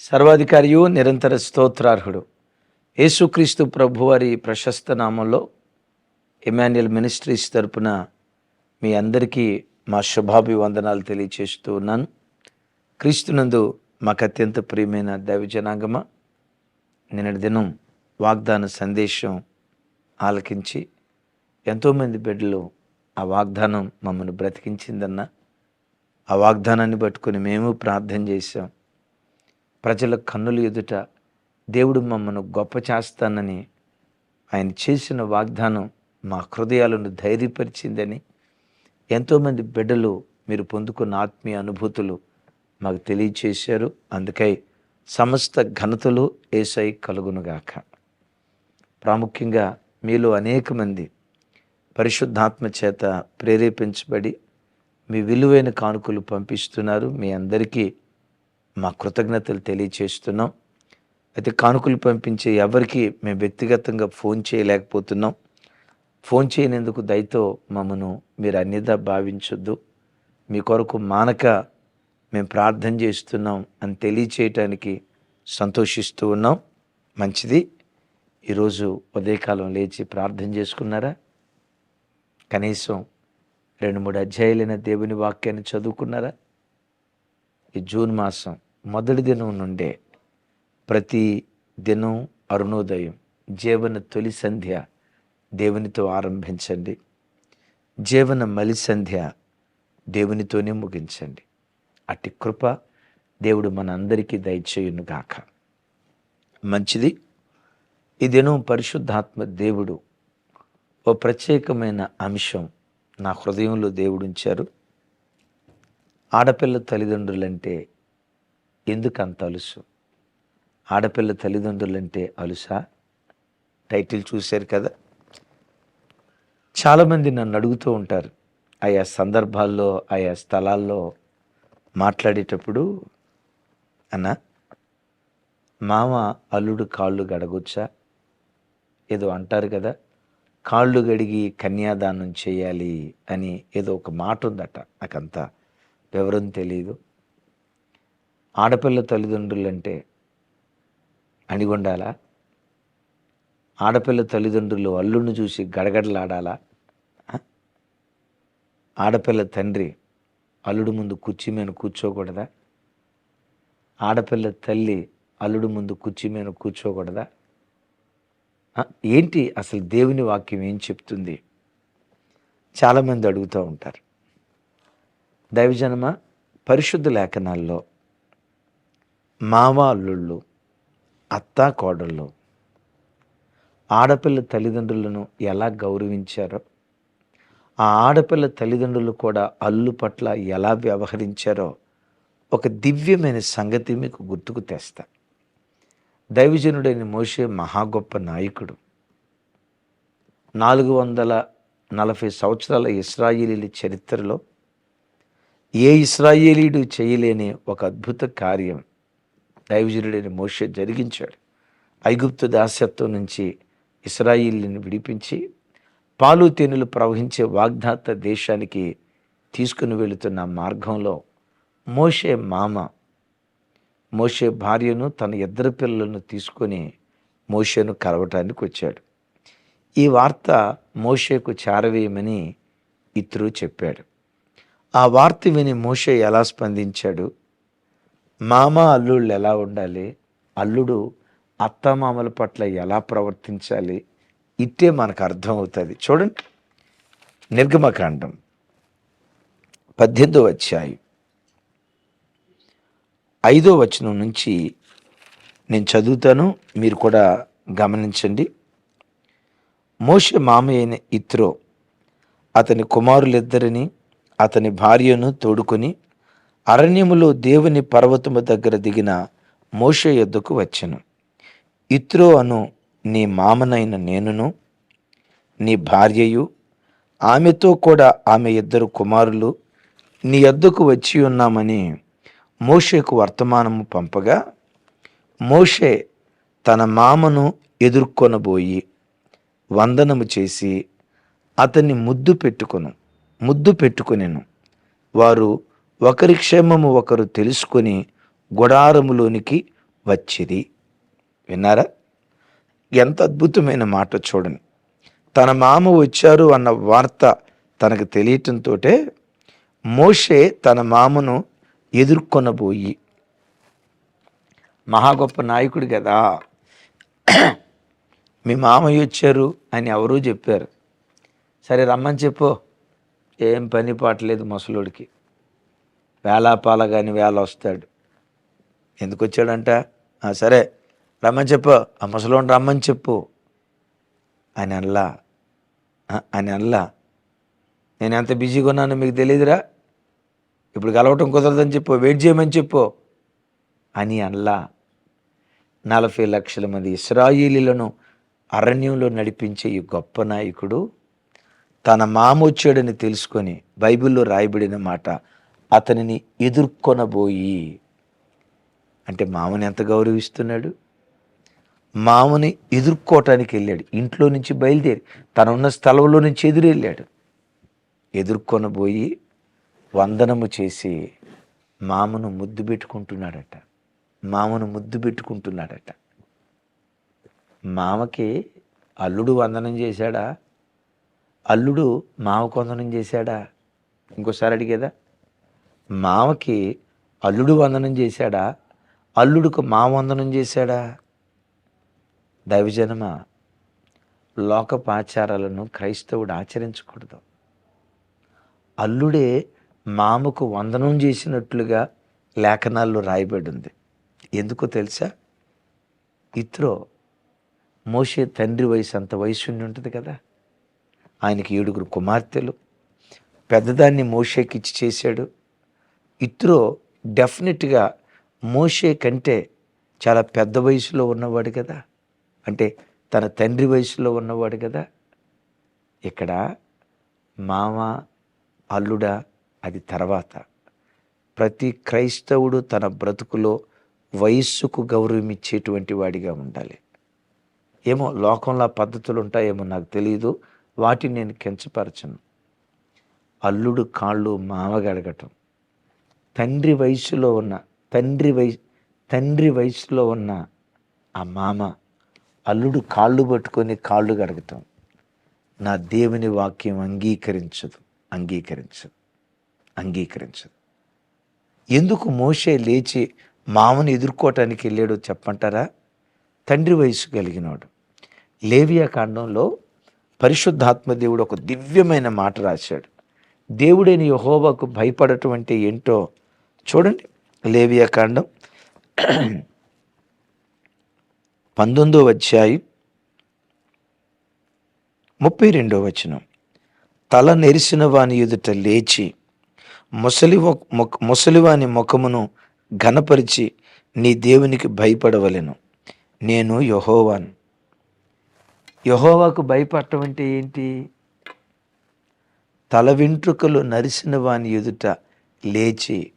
సర్వాధికారియు నిరంతర స్తోత్రార్హుడు. యేసుక్రీస్తు ప్రభువారి ప్రశస్త నామంలో ఎమాన్యుయల్ మినిస్ట్రీస్ తరపున మీ అందరికీ మా శుభాభివందనాలు తెలియచేస్తూ ఉన్నాను. క్రీస్తునందు మాకు అత్యంత ప్రియమైన దైవ జనాంగమ నిన్నటి దినం వాగ్దాన సందేశం ఆలకించి ఎంతోమంది బిడ్డలు ఆ వాగ్దానం మమ్మల్ని బ్రతికించిందన్న ఆ వాగ్దానాన్ని పట్టుకొని మేము ప్రార్థన చేశాం. ప్రజల కన్నుల ఎదుట దేవుడు మమ్మను గొప్ప చేస్తానని ఆయన చేసిన వాగ్దానం మా హృదయాలను ధైర్యపరిచిందని ఎంతోమంది బిడ్డలు మీరు పొందుకున్న ఆత్మీయ అనుభూతులు మాకు తెలియచేశారు. అందుకై సమస్త ఘనతలు ఏసై కలుగునుగాక. ప్రాముఖ్యంగా మీలో అనేక మంది పరిశుద్ధాత్మ చేత ప్రేరేపించబడి మీ విలువైన కానుకలు పంపిస్తున్నారు. మీ అందరికీ మా కృతజ్ఞతలు తెలియచేస్తున్నాం. అయితే కానుకలు పంపించే ఎవరికి మేము వ్యక్తిగతంగా ఫోన్ చేయలేకపోతున్నాం. ఫోన్ చేయనందుకు దయతో మమ్మను మీరు అన్యదా భావించొద్దు. మీ కొరకు మానక మేము ప్రార్థన చేస్తున్నాం అని తెలియచేయటానికి సంతోషిస్తూ ఉన్నాం. మంచిది. ఈరోజు ఉదయకాలం లేచి ప్రార్థన చేసుకున్నారా? కనీసం రెండు మూడు అధ్యాయులైన దేవుని వాక్యాన్ని చదువుకున్నారా? ఈ జూన్ మాసం మొదటి దినం నుండే ప్రతి దినం అరుణోదయం జీవన తొలి సంధ్య దేవునితో ఆరంభించండి. జీవన మలి సంధ్య దేవునితోనే ముగించండి. అట్టి కృప దేవుడు మన అందరికీ గాక మంచిది. ఈ దినం పరిశుద్ధాత్మ దేవుడు ఓ ప్రత్యేకమైన అంశం నా హృదయంలో దేవుడు ఉంచారు. ఆడపిల్ల తల్లిదండ్రులంటే ఎందుకు అంత అలుసు? ఆడపిల్ల తల్లిదండ్రులంటే అలుసా? టైటిల్ చూశారు కదా? చాలామంది నన్ను అడుగుతూ ఉంటారు ఆయా సందర్భాల్లో ఆయా స్థలాల్లో మాట్లాడేటప్పుడు అన్న మామ అల్లుడు కాళ్ళు గడగొచ్చా? ఏదో అంటారు కదా కాళ్ళు గడిగి కన్యాదానం చేయాలి అని ఏదో ఒక మాట ఉందట నాకంతా. వివరం తెలియదు ఆడపిల్ల తల్లిదండ్రులంటే అణిగొండాలా? ఆడపిల్ల తల్లిదండ్రులు అల్లుడిని చూసి గడగడలాడాలా? ఆడపిల్ల తండ్రి అల్లుడు ముందు కుర్చీ మీద కూర్చోకూడదా? ఆడపిల్ల తల్లి అల్లుడు ముందు కుర్చీ మీద కూర్చోకూడదా? ఏంటి అసలు దేవుని వాక్యం ఏం చెప్తుంది? చాలామంది అడుగుతూ ఉంటారు. దైవజనమ పరిశుద్ధ లేఖనాల్లో మామ అల్లుళ్ళు అత్త కోడళ్ళు ఆడపిల్ల తల్లిదండ్రులను ఎలా గౌరవించారో ఆ ఆడపిల్ల తల్లిదండ్రులు కూడా అల్లు పట్ల ఎలా వ్యవహరించారో ఒక దివ్యమైన సంగతి మీకు గుర్తుకు తెస్తా. దైవజనుడైన మోషే మహా గొప్ప నాయకుడు. నాలుగు వందల నలభై సంవత్సరాల ఇస్రాయేలీల చరిత్రలో ఏ ఇస్రాయేలీడు చేయలేని ఒక అద్భుత కార్యం దైవజనుడైన మోషే జరిగించాడు. ఐగుప్తు దాస్యత్వం నుంచి ఇస్రాయిల్ని విడిపించి పాలు తేనెలు ప్రవహించే వాగ్దాత దేశానికి తీసుకుని వెళుతున్న మార్గంలో మోషే మామ మోషే భార్యను తన ఇద్దరు పిల్లలను తీసుకొని మోషేను కలవటానికి వచ్చాడు. ఈ వార్త మోషేకు చేరవేయమని ఇతరు చెప్పాడు. ఆ వార్త విని మోషే ఎలా స్పందించాడు? మామ అల్లుళ్ళు ఎలా ఉండాలి? అల్లుడు అత్తమామల పట్ల ఎలా ప్రవర్తించాలి? ఇట్టే మనకు అర్థమవుతుంది. చూడండి. నిర్గమకాండం. పద్దెనిమిదో అధ్యాయం. ఐదో వచనం నుంచి నేను చదువుతాను. మీరు కూడా గమనించండి. మోషే మామ అయిన ఇత్రో అతని కుమారులిద్దరిని అతని భార్యను తోడుకొని అరణ్యములో దేవుని పర్వతము దగ్గర దిగిన మోషే యొద్దకు వచ్చాను. ఇత్రో అను నీ మామనైన నేనును నీ భార్యయు ఆమెతో కూడా ఆమె ఇద్దరు కుమారులు నీ యొద్దకు వచ్చి ఉన్నామని మోషేకు వర్తమానము పంపగా మోషే తన మామను ఎదుర్కొనబోయి వందనము చేసి అతన్ని ముద్దు పెట్టుకొను ముద్దు పెట్టుకునేను. వారు ఒకరి క్షేమము ఒకరు తెలుసుకొని గుడారములోనికి వచ్చిరి. విన్నారా? ఎంత అద్భుతమైన మాట చూడండి. తన మామ వచ్చారు అన్న వార్త తనకు తెలియటంతో మోషే తన మామను ఎదుర్కొనబోయి మహా గొప్ప నాయకుడు కదా. మీ మామయ్య వచ్చారు అని ఎవరూ చెప్పారు. సరే రమ్మని చెప్పు. ఏం పని పాటలేదు ముసలోడికి. వేలాపాల కానీ వేల వస్తాడు. ఎందుకు వచ్చాడంట? సరే. రమ్మని చెప్పు ఆ ముసలోని రమ్మని చెప్పు. అని అల్లా అని అల్లా నేను ఎంత బిజీగా ఉన్నానో మీకు తెలియదురా ఇప్పుడు కలవటం కుదరదని చెప్పు వెయిట్ చేయమని చెప్పు. అని అల్లా నలభై లక్షల మంది ఇస్రాయిలీలను అరణ్యంలో నడిపించే ఈ గొప్ప నాయకుడు తన మామొచ్చాడని తెలుసుకొని బైబిల్లో రాయబడిన మాట అతనిని ఎదుర్కొనబోయి. అంటే మామని ఎంత గౌరవిస్తున్నాడు? మామని ఎదుర్కోవటానికి వెళ్ళాడు. ఇంట్లో నుంచి బయలుదేరి తనున్న స్థలంలో నుంచి ఎదురు వెళ్ళాడు. ఎదుర్కొనబోయి వందనము చేసి మామను ముద్దు పెట్టుకుంటున్నాడట. మామను ముద్దు పెట్టుకుంటున్నాడట. మామకి అల్లుడు వందనం చేశాడా? అల్లుడు మామకు వందనం చేశాడా? ఇంకోసారి అడిగేదా? మామకి అల్లుడు వందనం చేశాడా? అల్లుడుకు మామ వందనం చేశాడా? దైవజనమ లోకపాచారాలను క్రైస్తవుడు ఆచరించకూడదు. అల్లుడే మామకు వందనం చేసినట్లుగా లేఖనాల్లో రాయబడి ఉంది ఎందుకో తెలుసా? ఇత్రో మోషే తండ్రి వయసు అంత వయసు ఉంటుంది కదా? ఆయనకి ఏడుగురు కుమార్తెలు. పెద్దదాన్ని మోషేకి ఇచ్చి చేశాడు. ఇత్రో డెఫినెట్గా మోషే కంటే చాలా పెద్ద వయసులో ఉన్నవాడు కదా? అంటే తన తండ్రి వయసులో ఉన్నవాడు కదా. ఇక్కడ మామ అల్లుడా అది తర్వాత. ప్రతి క్రైస్తవుడు తన బ్రతుకులో వయస్సుకు గౌరవం ఇచ్చేటువంటి వాడిగా ఉండాలి. ఏమో లోకంలో పద్ధతులు ఉంటాయేమో నాకు తెలియదు వాటిని నేను కించపరచను. అల్లుడు కాళ్ళు మామగడగటం తండ్రి వయసులో ఉన్న తండ్రి వయ తండ్రి వయసులో ఉన్న ఆ మామ అల్లుడు కాళ్ళు పట్టుకొని కాళ్ళు గడగటం నా దేవుని వాక్యం అంగీకరించదు అంగీకరించదు అంగీకరించదు. ఎందుకు మోషే లేచి మామను ఎదుర్కోవటానికి వెళ్ళాడో చెప్పంటారా? తండ్రి వయసు కలిగినాడు. లేవియా కాండంలో పరిశుద్ధాత్మ దేవుడు ఒక దివ్యమైన మాట రాశాడు. దేవుడైన యహోవాకు భయపడటం అంటే ఏంటో చూడండి. లేవియా కాండం పంతొమ్మిదో అధ్యాయం ముప్పై రెండో వచనం. తల నెరిసిన వాని ఎదుట లేచి ముసలి మొక్- ముసలివాని ముఖమును ఘనపరిచి నీ దేవునికి భయపడవలెను. నేను యహోవాను. యహోవాకు భయపడటం అంటే ఏంటి? తల వెంట్రుకలు నరిసిన వాని ఎదుట లేచి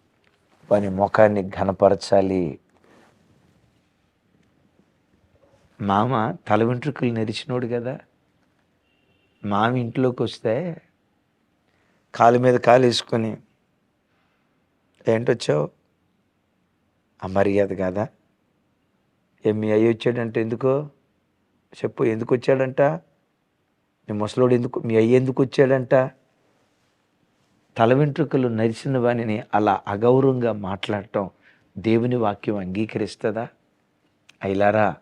వాని ముఖాన్ని ఘనపరచాలి. మామ తల వెంట్రుకలు నరిచినోడు కదా. మామ ఇంట్లోకి వస్తే కాలు మీద కాలు వేసుకొని ఏంటొచ్చావు అమర్యాద కాదా? ఏ మీ అయ్యి వచ్చాడంటే ఎందుకో? చెప్పు ఎందుకు వచ్చాడంట? మీ ముసలోడు ఎందుకు మీ అయ్యి ఎందుకు వచ్చాడంట? తల వెంట్రుకలు నరిచిన వాణిని అలా అగౌరవంగా మాట్లాడటం దేవుని వాక్యం అంగీకరిస్తుందా? అయిలారా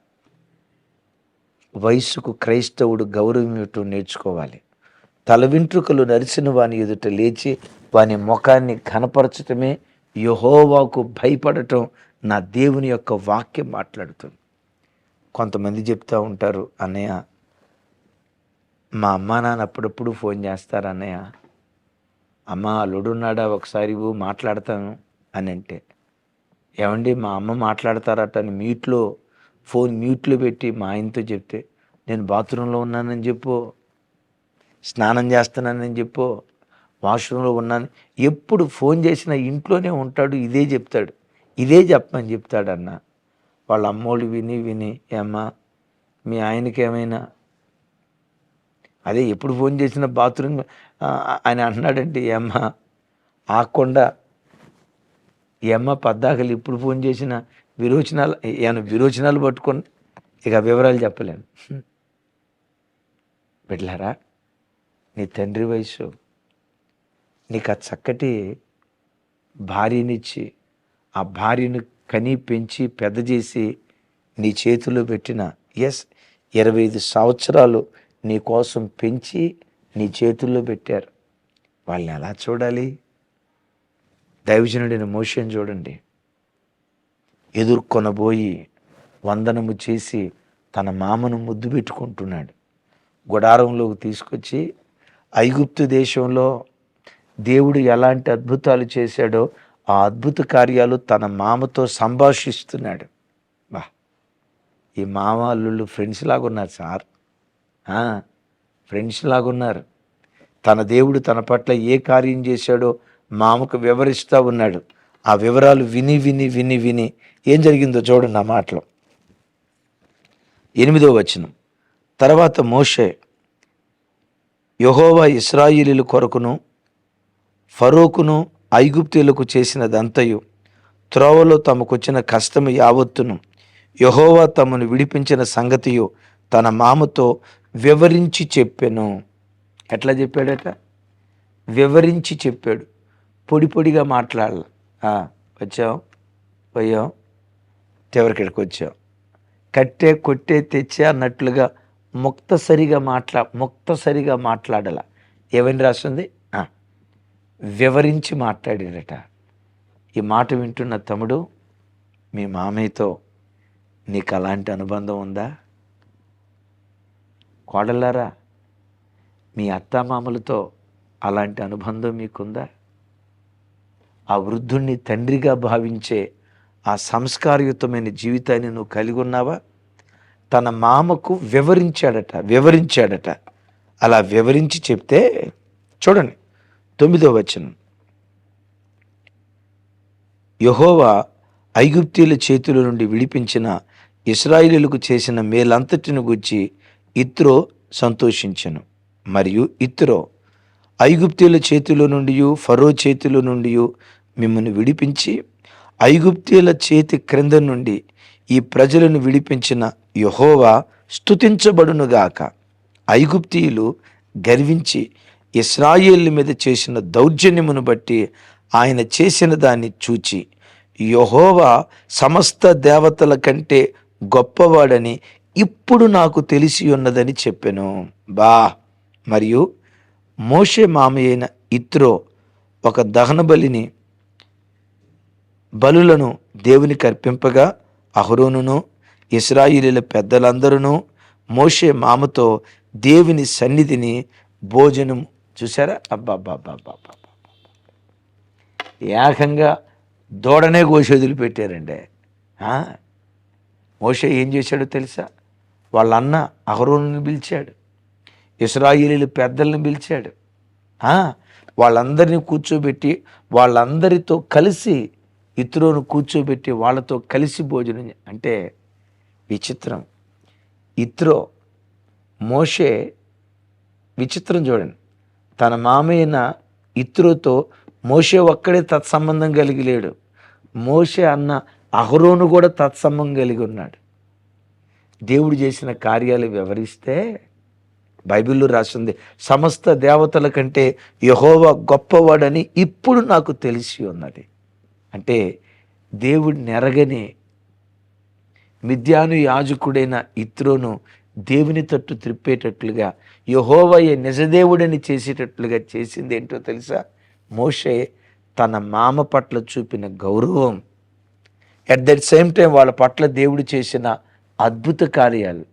వయస్సుకు క్రైస్తవుడు గౌరవం ఇవ్వటం నేర్చుకోవాలి. తల వెంట్రుకలు నరిసిన వాని ఎదుట లేచి వాని ముఖాన్ని కనపరచటమే యహోవాకు భయపడటం నా దేవుని యొక్క వాక్యం మాట్లాడుతుంది. కొంతమంది చెప్తూ ఉంటారు అన్నయ్య మా అమ్మ నాన్న అప్పుడప్పుడు ఫోన్ చేస్తారు అన్నయ్య. అమ్మ అల్లుడున్నాడా? ఒకసారి మాట్లాడతాను అని అంటే. ఏమండి మా అమ్మ మాట్లాడతారట అని మీట్లో ఫోన్ మ్యూట్లో పెట్టి మా ఆయనతో చెప్తే నేను బాత్రూంలో ఉన్నానని చెప్పు స్నానం చేస్తున్నానని చెప్పు వాష్రూమ్లో ఉన్నాను. ఎప్పుడు ఫోన్ చేసినా ఇంట్లోనే ఉంటాడు ఇదే చెప్తాడు. ఇదే చెప్పమని చెప్తాడన్న. వాళ్ళ అమ్మోళ్ళు విని విని ఏమ్మా మీ ఆయనకి ఏమైనా? అదే ఎప్పుడు ఫోన్ చేసిన బాత్రూమ్ ఆయన అంటున్నాడంటే ఏమ్మా ఆకుండా ఈ అమ్మ పద్దాకలు ఇప్పుడు ఫోన్ చేసిన విరోచనాలు ఏమైనా విరోచనాలు పట్టుకొని ఇక వివరాలు చెప్పలేను. బిడ్లారా నీ తండ్రి వయసు నీకు ఆ చక్కటి భార్యనిచ్చి ఆ భార్యను కని పెంచి పెద్ద చేసి నీ చేతిలో పెట్టిన ఎస్ ఇరవై ఐదు సంవత్సరాలు నీ కోసం పెంచి నీ చేతుల్లో పెట్టారు. వాళ్ళని ఎలా చూడాలి? దైవజనుడిని మోషన్ చూడండి. ఎదుర్కొనబోయి వందనము చేసి తన మామను ముద్దు పెట్టుకుంటున్నాడు. గుడారంలోకి తీసుకొచ్చి ఐగుప్తు దేశంలో దేవుడు ఎలాంటి అద్భుతాలు చేశాడో ఆ అద్భుత కార్యాలు తన మామతో సంభాషిస్తున్నాడు. బా ఈ మామ అల్లుళ్ళు ఫ్రెండ్స్ లాగున్నారు సార్. ఫ్రెండ్స్ లాగా ఉన్నారు తన దేవుడు తన పట్ల ఏ కార్యం చేశాడో మామకు వివరిస్తూ ఉన్నాడు. ఆ వివరాలు విని విని విని విని ఏం జరిగిందో చూడండి నా మాటలో. ఎనిమిదో వచనం. తర్వాత మోషే యహోవా ఇస్రాయిలీల కొరకును ఫరోకును ఐగుప్తీలకు చేసినదంతయు త్రోవలో తమకొచ్చిన కష్టము యావత్తును యహోవా తమను విడిపించిన సంగతియు తన మామతో వివరించి చెప్పాను. ఎట్లా చెప్పాడట? వివరించి చెప్పాడు. పొడి పొడిగా మాట్లాడాల. వచ్చాం పోయాం చివరికిడికి వచ్చాం కట్టే కొట్టే తెచ్చే అన్నట్లుగా ముక్తసరిగా మాట్లా ముక్తసరిగా మాట్లాడాల. ఏమని రాస్తుంది? వివరించి మాట్లాడాడట ఈ మాట వింటున్న తమ్ముడు మీ మామయ్యతో నీకు అలాంటి అనుబంధం ఉందా? కోడలారా మీ అత్తామామలతో అలాంటి అనుబంధం మీకుందా? ఆ వృద్ధుణ్ణి తండ్రిగా భావించే ఆ సంస్కారయుతమైన జీవితాన్ని నువ్వు కలిగి ఉన్నావా? తన మామకు వివరించాడట వివరించాడట. అలా వివరించి చెప్తే చూడండి తొమ్మిదో వచనం. యహోవా ఐగుప్తీల చేతుల నుండి విడిపించిన ఇస్రాయిలీలకు చేసిన మేలంతటిని గురించి ఇత్రో సంతోషించను. మరియు ఇత్రో ఐగుప్తీల చేతిలో నుండి ఫరో చేతిలో నుండి మిమ్మల్ని విడిపించి ఐగుప్తీల చేతి క్రింద నుండి ఈ ప్రజలను విడిపించిన యహోవా స్థుతించబడునుగాక ఐగుప్తీయులు గర్వించి ఇస్రాయేల్ మీద చేసిన దౌర్జన్యమును బట్టి ఆయన చేసిన దాన్ని చూచి యహోవా సమస్త దేవతల కంటే గొప్పవాడని ఇప్పుడు నాకు తెలిసి ఉన్నదని చెప్పాను. బా! మరియు మోషే మామయ్యైన ఇత్రో ఒక దహన బలిని బలులను దేవునికి అర్పింపగా అహరోనును ఇస్రాయిలీల పెద్దలందరూ మోషే మామతో దేవుని సన్నిధిని భోజనం చూసారా అబ్బాబ్బాబ్బాబ్బా ఏకంగా దూడనే కోసి వదిలిపెట్టారండి. మోషే ఏం చేశాడో తెలుసా? వాళ్ళ అన్న అహరోను పిలిచాడు. ఇస్రాయిలీలు పెద్దలను పిలిచాడు. వాళ్ళందరినీ కూర్చోబెట్టి వాళ్ళందరితో కలిసి ఇతరులను కూర్చోబెట్టి వాళ్ళతో కలిసి భోజనం అంటే విచిత్రం. ఇత్రో మోషే విచిత్రం చూడండి. తన మామైన ఇత్రోతో మోషే ఒక్కడే తత్సంబంధం కలిగి లేడు. మోషే అన్న అహరోను కూడా తత్సంబంధం కలిగి ఉన్నాడు. దేవుడు చేసిన కార్యాలు వివరిస్తే బైబిల్లో రాసింది సమస్త దేవతల కంటే యహోవా గొప్పవాడని ఇప్పుడు నాకు తెలిసి ఉన్నది. అంటే దేవుడు నెరగని మిథ్యాను యాజకుడైన ఇత్రోను దేవుని తట్టు త్రిప్పేటట్లుగా యహోవయ్య నిజదేవుడని చేసేటట్లుగా చేసింది ఏంటో తెలుసా? మోషే తన మామ పట్ల చూపిన గౌరవం అట్ దట్ సేమ్ టైం వాళ్ళ పట్ల దేవుడు చేసిన అద్భుత కార్యాలు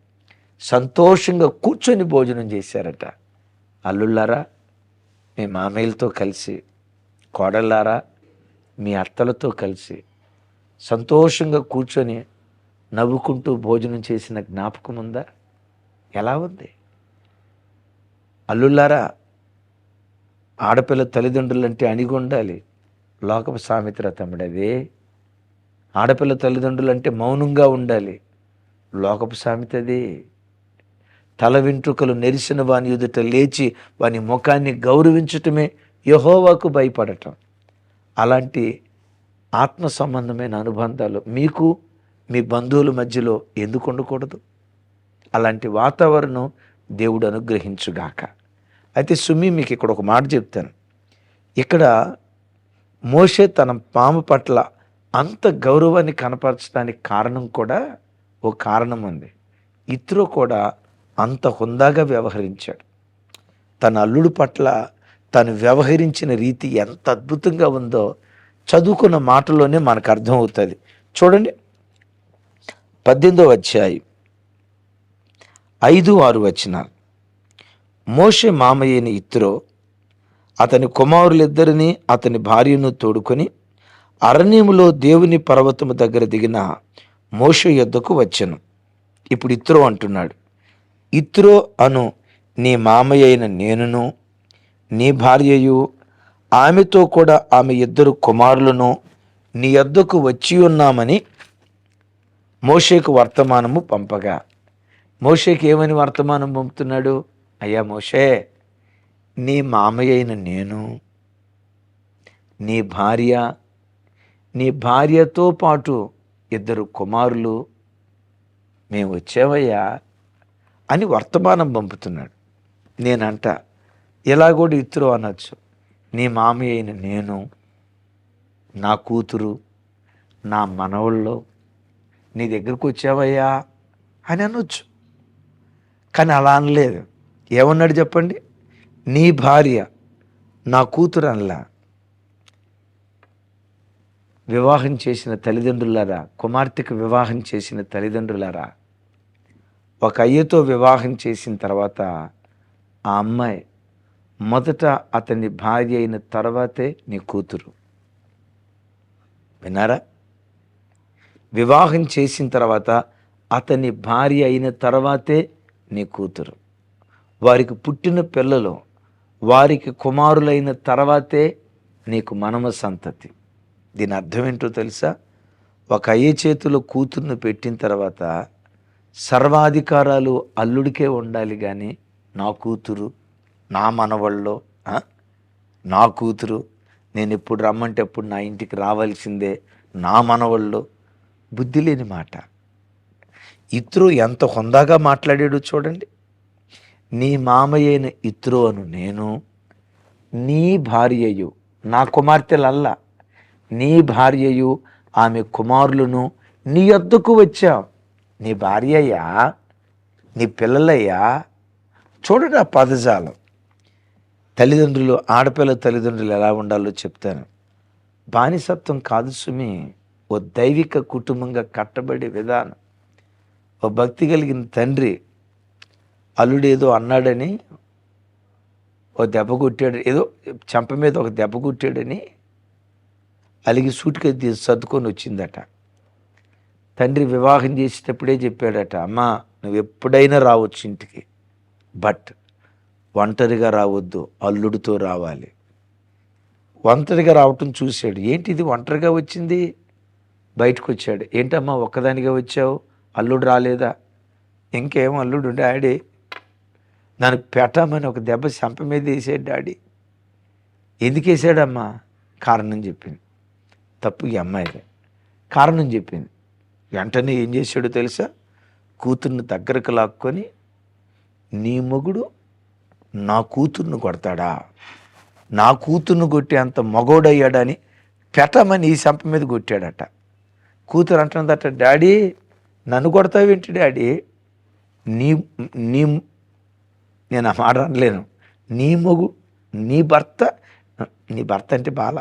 సంతోషంగా కూర్చొని భోజనం చేశారట. అల్లుళ్ళారా మీ మామయ్యలతో కలిసి కోడళ్ళారా మీ అత్తలతో కలిసి సంతోషంగా కూర్చొని నవ్వుకుంటూ భోజనం చేసిన జ్ఞాపకం ఉందా? ఎలా ఉంది? అల్లుళ్ళారా ఆడపిల్ల తల్లిదండ్రులంటే అణిగి ఉండాలి లోకపు సామెత్ర తమ్ముడదే ఆడపిల్ల తల్లిదండ్రులు అంటే మౌనంగా ఉండాలి. లోకపు సామెతది. తల వెంట్రుకలు నెరిసిన వాని ఎదుట లేచి వాని ముఖాన్ని గౌరవించటమే యహోవాకు భయపడటం. అలాంటి ఆత్మ సంబంధమైన అనుబంధాలు మీకు మీ బంధువుల మధ్యలో ఎందుకు ఉండకూడదు? అలాంటి వాతావరణం దేవుడు అనుగ్రహించుగాక. అయితే సుమి మీకు ఇక్కడ ఒక మాట చెప్తాను. ఇక్కడ మోషే తన పాము పట్ల అంత గౌరవాన్ని కనపరచడానికి కారణం కూడా ఓ కారణం ఉంది. ఇత్రో కూడా అంత హుందాగా వ్యవహరించాడు. తన అల్లుడు పట్ల తను వ్యవహరించిన రీతి ఎంత అద్భుతంగా ఉందో చదువుకున్న మాటలోనే మనకు అర్థమవుతుంది. చూడండి. పద్దెనిమిదో అధ్యాయం. ఐదు ఆరు వచ్చిన మోషే మామయ్యని ఇత్రో అతని కుమారులిద్దరిని అతని భార్యను తోడుకొని అరణ్యములో దేవుని పర్వతము దగ్గర దిగిన మోష యొద్దకు వచ్చాను. ఇప్పుడు ఇత్రో అంటున్నాడు. ఇత్రో అను నీ మామయ్య అయిన నేనును నీ భార్యయు ఆమెతో కూడా ఆమె ఇద్దరు కుమారులను నీ యొద్దకు వచ్చి ఉన్నామని మోషేకు వర్తమానము పంపగా. మోషేకి ఏమని వర్తమానం పంపుతున్నాడు? అయ్యా మోషే నీ మామయ్య అయిన నేను నీ భార్య నీ భార్యతో పాటు ఇద్దరు కుమారులు మేము వచ్చావయ్యా అని వర్తమానం పంపుతున్నాడు. నేనంట ఎలా కూడా ఇత్తురు అనొచ్చు. నీ మామి అయిన నేను నా కూతురు నా మనవళ్ళు నీ దగ్గరకు వచ్చావయ్యా అని అనొచ్చు. కానీ అలా అనలేదు. ఏమన్నాడు చెప్పండి? నీ భార్య నా కూతురు అనలా. వివాహం చేసిన తల్లిదండ్రులారా కుమార్తెకు వివాహం చేసిన తల్లిదండ్రులారా ఒక అయ్యతో వివాహం చేసిన తర్వాత ఆ అమ్మాయి మొదట అతని భార్య అయిన తర్వాతే నీ కూతురు. విన్నారా? వివాహం చేసిన తర్వాత అతని భార్య అయిన తర్వాతే నీ కూతురు. వారికి పుట్టిన పిల్లలు వారికి కుమారులైన తర్వాతే నీకు మనమ సంతతి. దీని అర్థం ఏంటో తెలుసా? ఒక అయ్య చేతిలో కూతుర్ను పెట్టిన తర్వాత సర్వాధికారాలు అల్లుడికే ఉండాలి కానీ నా కూతురు నా మనవళ్ళు నా కూతురు నేను ఎప్పుడు రమ్మంటే ఎప్పుడు నా ఇంటికి రావాల్సిందే నా మనవళ్ళు. బుద్ధి లేని మాట. ఇత్రు ఎంత హుందాగా మాట్లాడాడు చూడండి. నీ మామయ్యైన ఇత్రు అను నేను నీ భార్యయు నా కుమార్తెలల్లా నీ భార్యయు ఆమె కుమారులను నీ వద్దకు వచ్చాం. నీ భార్యయ్యా నీ పిల్లలయ్యా. చూడండి ఆ పదజాలం. తల్లిదండ్రులు ఆడపిల్ల తల్లిదండ్రులు ఎలా ఉండాలో చెప్తాను. బానిసత్వం కాదు సుమి ఓ దైవిక కుటుంబంగా కట్టబడే విధానం. ఓ భక్తి కలిగిన తండ్రి అల్లుడేదో అన్నాడని ఓ దెబ్బ కొట్టాడు ఏదో చెంప మీద ఒక దెబ్బ కొట్టాడని అలిగి సూటికి తీసి సర్దుకొని వచ్చిందట. తండ్రి వివాహం చేసేటప్పుడే చెప్పాడట అమ్మా నువ్వు ఎప్పుడైనా రావచ్చు ఇంటికి బట్ ఒంటరిగా రావద్దు అల్లుడితో రావాలి. ఒంటరిగా రావటం చూశాడు. ఏంటి ఇది? ఒంటరిగా వచ్చింది? బయటకు వచ్చాడు ఏంటమ్మా ఒక్కదానిగా వచ్చావు? అల్లుడు రాలేదా? ఇంకేం అల్లుడు? డాడీ నన్ను పెట్టమని ఒక దెబ్బ చెంప మీద వేసాడు డాడీ. ఎందుకు వేసాడమ్మా? కారణం చెప్పింది. తప్పు ఈ అమ్మాయిదే. కారణం చెప్పింది. వెంటనే ఏం చేశాడో తెలుసా? కూతుర్ని దగ్గరకు లాక్కొని నీ మొగుడు నా కూతుర్ని కొడతాడా? నా కూతుర్ని కొట్టి అంత మగోడయ్యాడని పెట్టమని ఈ సంప మీద కొట్టాడట. కూతురు అంటున్నదట డాడీ నన్ను కొడతావేంటి డాడీ? నీ నీ నేను ఆ మాట అనలేను. నీ మొగు నీ భర్త నీ భర్త అంటే బాల.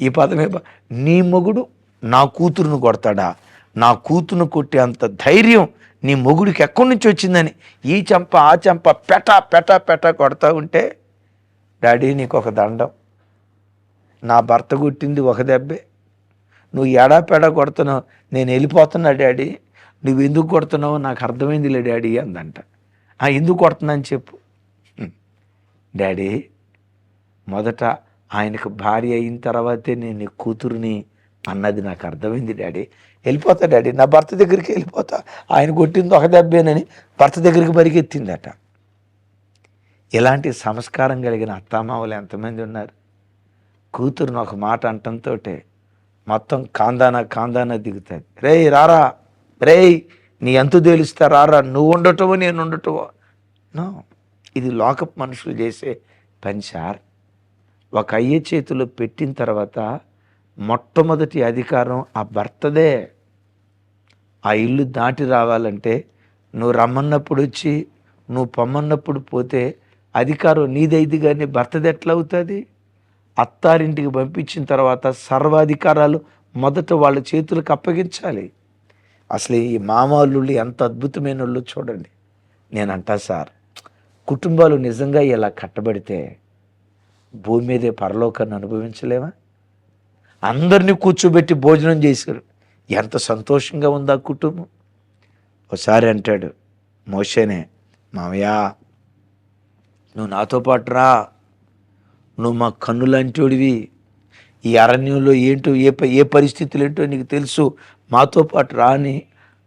ఈ పదమే నీ మొగుడు నా కూతురును కొడతాడా? నా కూతురును కొట్టే అంత ధైర్యం నీ మొగుడికి ఎక్కడి నుంచి వచ్చిందని? ఈ చెంప ఆ చెంప పెట పెట పెట కొడతా ఉంటే డాడీ నీకు ఒక దండం. నా భర్త కొట్టింది ఒక దెబ్బే. నువ్వు ఎడా పెడ కొడుతున్నావు? నేను వెళ్ళిపోతున్నా డాడీ. నువ్వు ఎందుకు కొడుతున్నావు నాకు అర్థమైందిలే డాడీ అందంట. "ఆ, ఎందుకు కొడుతున్నాను చెప్పు. డాడీ మొదట ఆయనకు భార్య అయిన తర్వాతే నేను నీ కూతురుని అన్నది నాకు అర్థమైంది డాడీ. వెళ్ళిపోతా డాడీ. నా భర్త దగ్గరికి వెళ్ళిపోతా. ఆయన కొట్టింది ఒక దెబ్బేనని భర్త దగ్గరికి పరిగెత్తిందట. ఇలాంటి సంస్కారం కలిగిన అత్తామావులు ఎంతమంది ఉన్నారు? కూతురుని ఒక మాట అంటంతో మొత్తం కాందానా కాందానా దిగుతుంది రేయ్ రారా. రేయ్ నీ ఎంత తేలిస్తా రారా. నువ్వు ఉండటమో నేను ఉండటమో. నో. ఇది లోకప్ మనుషులు చేసే పని సార్. ఒక అయ్య చేతిలో పెట్టిన తర్వాత మొట్టమొదటి అధికారం ఆ భర్తదే. ఆ ఇల్లు దాటి రావాలంటే నువ్వు రమ్మన్నప్పుడు వచ్చి నువ్వు పొమ్మన్నప్పుడు పోతే అధికారం నీదైది కానీ భర్తది ఎట్లా అవుతుంది అత్తారింటికి పంపించిన తర్వాత సర్వాధికారాలు మొదట వాళ్ళ చేతులకు అప్పగించాలి. అసలు ఈ మామూలు ఎంత అద్భుతమైన వాళ్ళు చూడండి. నేను సార్ కుటుంబాలు నిజంగా ఇలా కట్టబడితే భూమి మీదే పరలోకాన్ని అనుభవించలేమా? అందరినీ కూర్చోబెట్టి భోజనం చేశారు. ఎంత సంతోషంగా ఉంది ఆ కుటుంబం. ఒకసారి అంటాడు మోషేనే మామయ్య నువ్వు నాతో పాటు రా. నువ్వు మా కన్నులాంటివి ఈ అరణ్యంలో ఏంటో ఏ ప- ఏ పరిస్థితులు ఏంటో నీకు తెలుసు. మాతో పాటు రాని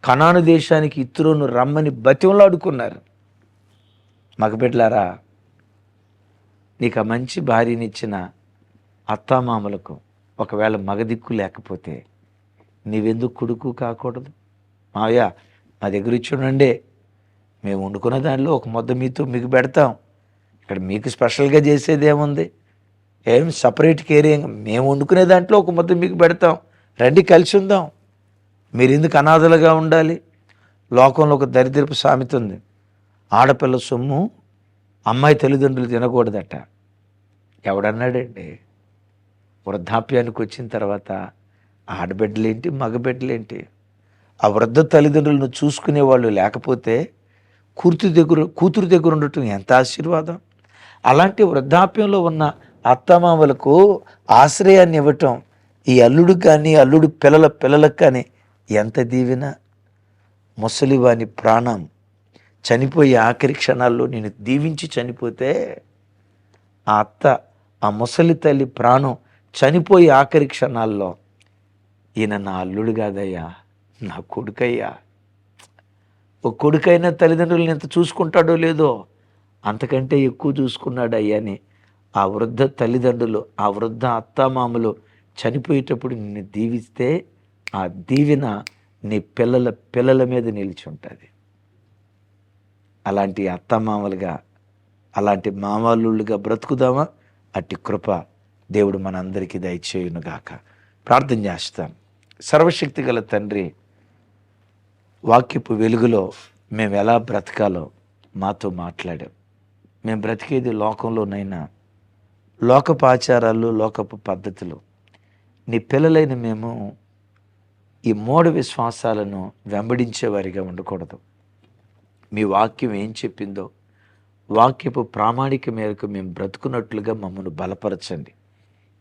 కనాను దేశానికి ఇతరును రమ్మని బతిమలాడుకున్నారు. మగబిడ్లారా నీకు ఆ మంచి భార్యనిచ్చిన అత్తామామలకు ఒకవేళ మగదిక్కు లేకపోతే నీవెందుకు కొడుకు కాకూడదు? మావయ్య మా దగ్గర ఇచ్చుండే మేము వండుకున్న దానిలో ఒక ముద్ద మీతో మీకు పెడతాం. ఇక్కడ మీకు స్పెషల్గా చేసేది ఏముంది? ఏం సపరేట్ కేరింగ్? మేము వండుకునే దాంట్లో ఒక ముద్ద మీకు పెడతాం. రండి కలిసి ఉందాం. మీరు ఎందుకు అనాథలుగా ఉండాలి? లోకంలో ఒక దరిద్రపు సామెత ఉంది. ఆడపిల్ల సొమ్ము అమ్మాయి తల్లిదండ్రులు తినకూడదట. ఎవడన్నాడండి? వృద్ధాప్యానికి వచ్చిన తర్వాత ఆడబిడ్డలేంటి మగబిడ్డలేంటి? ఆ వృద్ధ తల్లిదండ్రులను చూసుకునే వాళ్ళు లేకపోతే కూతురు దగ్గర కూతురు దగ్గర ఉండటం ఎంత ఆశీర్వాదం? అలాంటి వృద్ధాప్యంలో ఉన్న అత్తమామలకు ఆశ్రయాన్ని ఇవ్వటం ఈ అల్లుడు కానీ అల్లుడు పిల్లల పిల్లలకు కానీ ఎంత దీవెన? ముసలివాని ప్రాణం చనిపోయే ఆఖరి క్షణాల్లో నేను దీవించి చనిపోతే ఆ అత్త ఆ ముసలి తల్లి ప్రాణం చనిపోయే ఆఖరి క్షణాల్లో ఈయన నా అల్లుడు కాదయ్యా నా కొడుకయ్యా. ఒక కొడుకైనా తల్లిదండ్రులను ఎంత చూసుకుంటాడో లేదో అంతకంటే ఎక్కువ చూసుకున్నాడు అయ్యని ఆ వృద్ధ తల్లిదండ్రులు ఆ వృద్ధ అత్తామామలు చనిపోయేటప్పుడు నిన్ను దీవిస్తే ఆ దీవెన నీ పిల్లల పిల్లల మీద నిలిచి ఉంటుంది. అలాంటి అత్తమామలుగా అలాంటి మామూలుగా బ్రతుకుదామా? అట్టి కృప దేవుడు మనందరికీ దయచేయునుగాక. ప్రార్థన చేస్తాం. సర్వశక్తి గల తండ్రి వాక్యపు వెలుగులో మేము ఎలా బ్రతకాలో మాతో మాట్లాడాం. మేము బ్రతికేది లోకంలోనైనా లోకపు ఆచారాలు లోకపు పద్ధతులు. నీ పిల్లలైన మేము ఈ మూఢ విశ్వాసాలను వెంబడించేవారిగా ఉండకూడదు. మీ వాక్యం ఏం చెప్పిందో వాక్యపు ప్రామాణిక మేరకు మేము బ్రతుకున్నట్లుగా మమ్మల్ని బలపరచండి.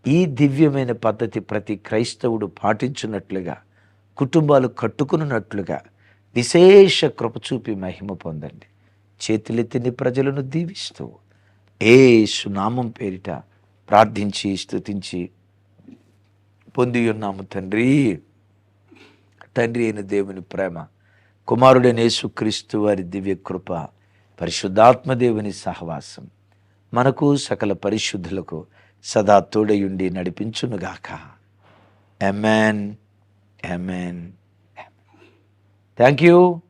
ఈ దివ్యమైన పద్ధతి ప్రతి క్రైస్తవుడు పాటించున్నట్లుగా కుటుంబాలు కట్టుకున్నట్లుగా విశేష కృప చూపి మహిమ పొందండి. చేతులెత్తిని ప్రజలను దీవిస్తూ ఏ సునామం పేరిట ప్రార్థించి స్తుతించి పొంది ఉన్నాము తండ్రి. తండ్రి అయిన దేవుని ప్రేమ కుమారుడైన యేసుక్రీస్తు వారి దివ్య కృప పరిశుద్ధాత్మ దేవుని సహవాసం మనకు సకల పరిశుద్ధులకు సదా తోడయుండి నడిపించునుగాక. Amen amen thank you